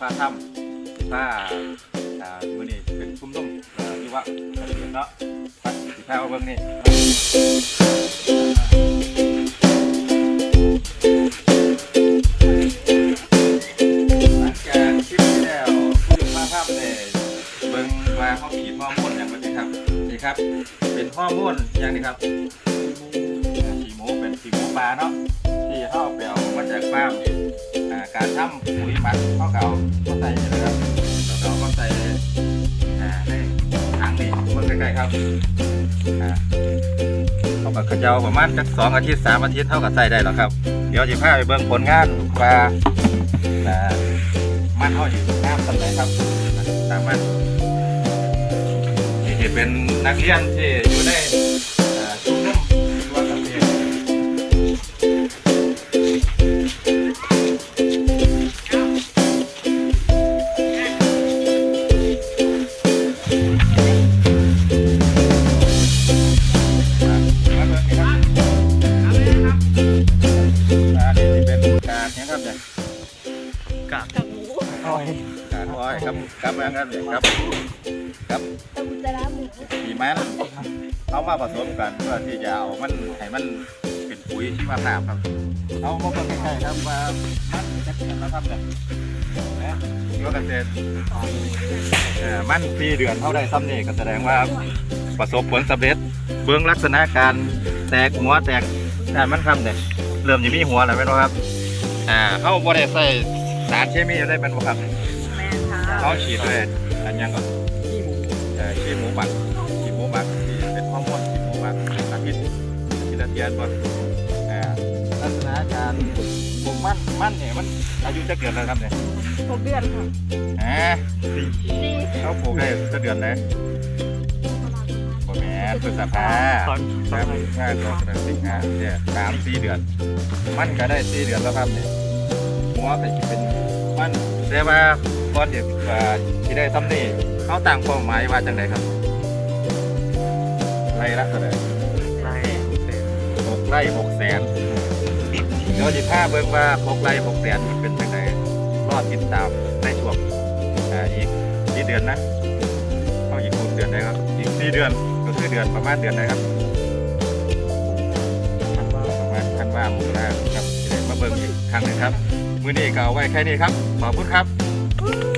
พาถ้ำถ้าอ่ามือนี่เป็นคุ้มต้มอ่าที่ว่าเกษตรเนาะพามาเบิ่งนี่หลังจากคลิปที่แล้วผู้อยู่มาเนี่ยเบิ่งว่าเขาขีดฮอร์โมนอย่างไรครับนี่ครับเป็นฮอร์โมนอย่างนี้ครับอ่าขี้หมูเป็นขี้หมูปลาเนาะที่เขาเอาไปเอามาจากฟาร์มอ่า การทำปุ๋ยหมักเขาเก่าก็ใส่นี่นะครับเราก็ใส่อ่าในถังนี่เบิ่งใกล้ๆครับอ่าเขาก็เขยาประมาณจักสองอาทิตย์สามอาทิตย์เท่ากับใส่ได้แล้วครับ เดี๋ยวจะพาไปเบิ่งผลงานว่าอ่ามันเขาอยู่งามสันไหนครับสามารถที่เป็นนักเรียนที่อยู่ กับหมูอ้อยการอ้อยครับครับมาครับเนี่ยครับครับตะมุตะระหมูดีมันเอามาผสมกันเพื่อที่จะเอามันให้มันเป็นปุ๋ยที่มาตามครับเอามาเบิ่งใกล้ๆครับว่ามันจะเกิดแล้วครับเนี่ยนะรั้วเกษตรเอ่อมันปีเดือนเท่าได้ซ้ำนี่ก็แสดงว่าประสบผลสำเร็จเบื้องลักษณะการแตกหัวแตกแต่มันครับเนี่ยเริ่มจะมีหัวแล้วไหมนบ่ครับอ่าเขาบ่ได้ใส่สารเคมีอะไรเป็นบ่ครับแม่ค่ะเขาฉีดด้วยอันยังก็เอ่อขี้หมูหมักขี้หมูหมักที่เป็นฮอร์โมนขี้หมูหมักอาทิตย์ที่ละเทียนบนอ่าลักษณะการปลูกมันมันเนี่ยมันอายุจะเกิดแล้วครับเนี่ยหกเดือนค่ะอ่าสี่เขาปลูกได้จะเดือนเลยบ่แม่นพฤษภาตอนคตอรันบห้าก็เดือนสิงหาเนี่ยสามสี่เดือน มันก็ได้สี่เดือนแล้วครับเนี่ยหัวก็จะเป็น มันแต่ว่าก่อนเดี๋ยวว่าที่ได้ซ้ำนี่เขาต่างเป้าหมายว่าจังไดครับไรละเท่าไหร่ไล่หกไร่หกแสนเดี๋ยวสิพาเบิ่งว่าหกไร่หกแสนเป็นจังไดรอดติดตามในช่วงอีกสี่เดือนนะเอาอีกหกเดือนนะครับอีกสี่เดือนก็คือเดือนประมาณเดือนไหนครับประมาณพันว่าหมูลาครับ มื้อนี้ก็เอาไว้แค่นี้ครับ ขอบคุณครับ